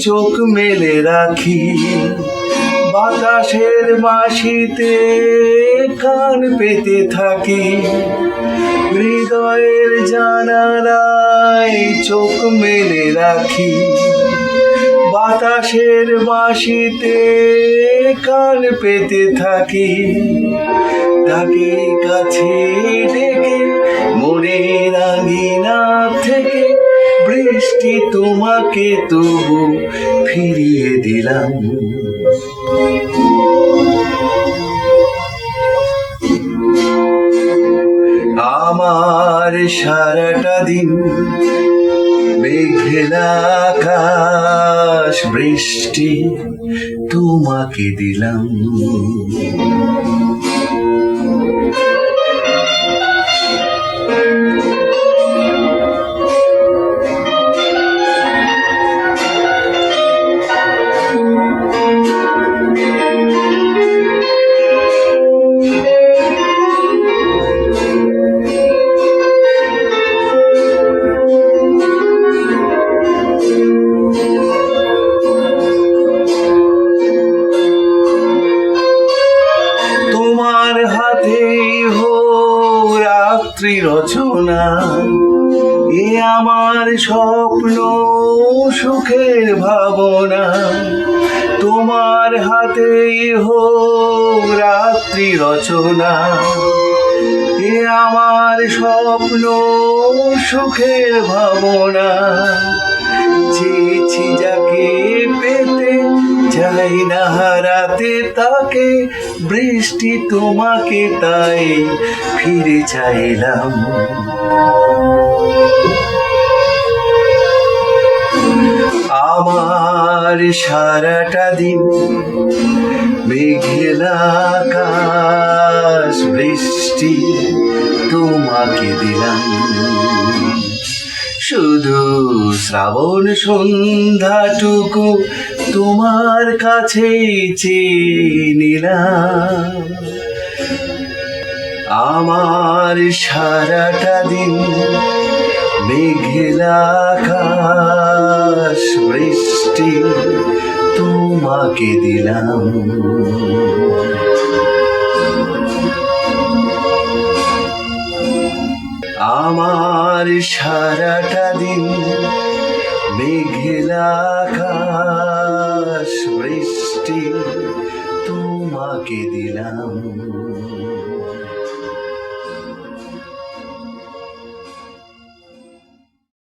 চোখ মেলে রাখি। বাতাসের বাঁশিতে কান পেতে থাকি। হৃদয়ের জানালায় চোখ মেলে রাখি। বাতাসের বাঁশিতে কান পেতে থাকি। তাকে কাছে ডেকে মনের আঙিনা থেকে বৃষ্টি তোমাকে তবু ফিরিয়ে দিলাম। আমার সারাটা দিন মেঘলা আকাশ বৃষ্টি তোমাকে দিলাম। রাত্রি রচনা। এ আমার স্বপ্ন সুখের ভাবনা। তোমার হাতে হো রাত্রি রচনা। এ আমার স্বপ্ন সুখের ভাবনা। চেয়েছি যাকে পেতে চাই না হারাতে তাকে, বৃষ্টি তোমাকে তাই ফিরে চাইলাম। আমার সারাটা দিন মেঘলা বৃষ্টি তোমাকে দিলাম। শুধু শ্রাবণ সন্ধ্যাটুকু তোমার কাছে নিলাম আমার সারাটা দিন মেঘলা আকাশ তোমাকে দিলাম। আমার সারাটা দিন মেঘলা আকাশ বৃষ্টি তোমাকে দিলাম।